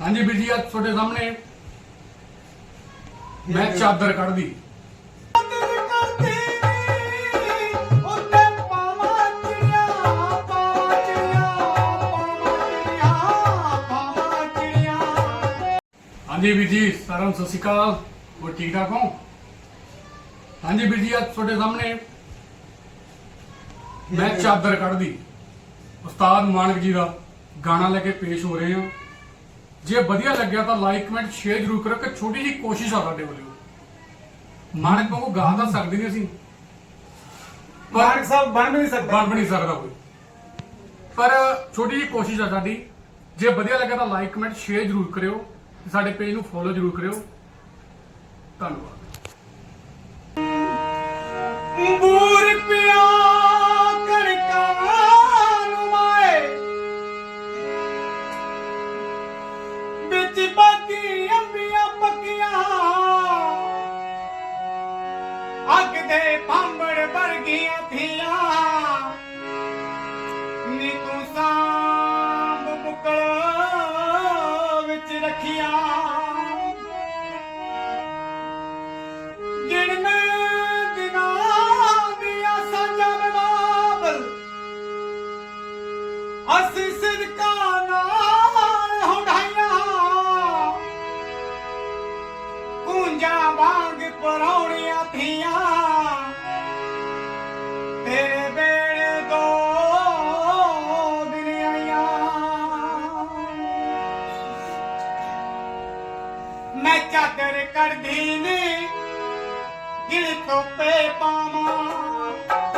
ਹਾਂਜੀ ਵੀਰ ਜੀ ਅੱਜ ਤੁਹਾਡੇ ਸਾਹਮਣੇ ਮੈਂ ਚਾਦਰ ਕੱਢਦੀ। ਹਾਂਜੀ ਵੀਰ ਜੀ ਸਾਰਿਆਂ ਨੂੰ ਸਤਿ ਸ਼੍ਰੀ ਅਕਾਲ। ਹੋਰ ਠੀਕ ਠਾਕ ਹੋ? ਹਾਂਜੀ ਵੀਰ ਜੀ ਅੱਜ ਤੁਹਾਡੇ ਸਾਹਮਣੇ ਮੈਂ ਚਾਦਰ ਕੱਢਦੀ। ਉਸਤਾਦ ਮਾਨਕ ਜੀ ਦਾ ਗਾਣਾ ਲੈ ਕੇ ਪੇਸ਼ ਹੋ ਰਹੇ ਹਾਂ। ਜੇ ਵਧੀਆ ਲੱਗਿਆ ਤਾਂ ਲਾਈਕ ਕਮੈਂਟ ਸ਼ੇਅਰ ਜ਼ਰੂਰ ਕਰੋ ਕਿ ਛੋਟੀ ਜੀ ਕੋਸ਼ਿਸ਼ ਆ ਸਾਡੇ ਵੱਲੋਂ। ਮਾਨਕ ਵਾਂਗੂ ਗਾ ਤਾਂ ਸਕਦੇ ਨਹੀਂ ਅਸੀਂ। ਮਾਰਕ ਸਾਹਿਬ ਬਣ ਵੀ ਨਹੀਂ ਸਕਦੇ। ਬਣ ਵੀ ਨਹੀਂ ਸਕਦਾ ਕੋਈ। ਪਰ ਛੋਟੀ ਜੀ ਕੋਸ਼ਿਸ਼ ਆ ਸਾਡੀ। ਜੇ ਵਧੀਆ ਲੱਗਾ ਤਾਂ ਲਾਈਕ ਕਮੈਂਟ ਸ਼ੇਅਰ ਜ਼ਰੂਰ ਕਰਿਓ। ਸਾਡੇ ਪੇਜ ਨੂੰ ਫੋਲੋ ਜ਼ਰੂਰ ਕਰਿਓ। ਧੰਨਵਾਦ। ਵਿੱਚ ਕੱਢਦੀ ਨੇ। ਗਿਲ ਤੋਪੇ ਪਾਵਾਂ।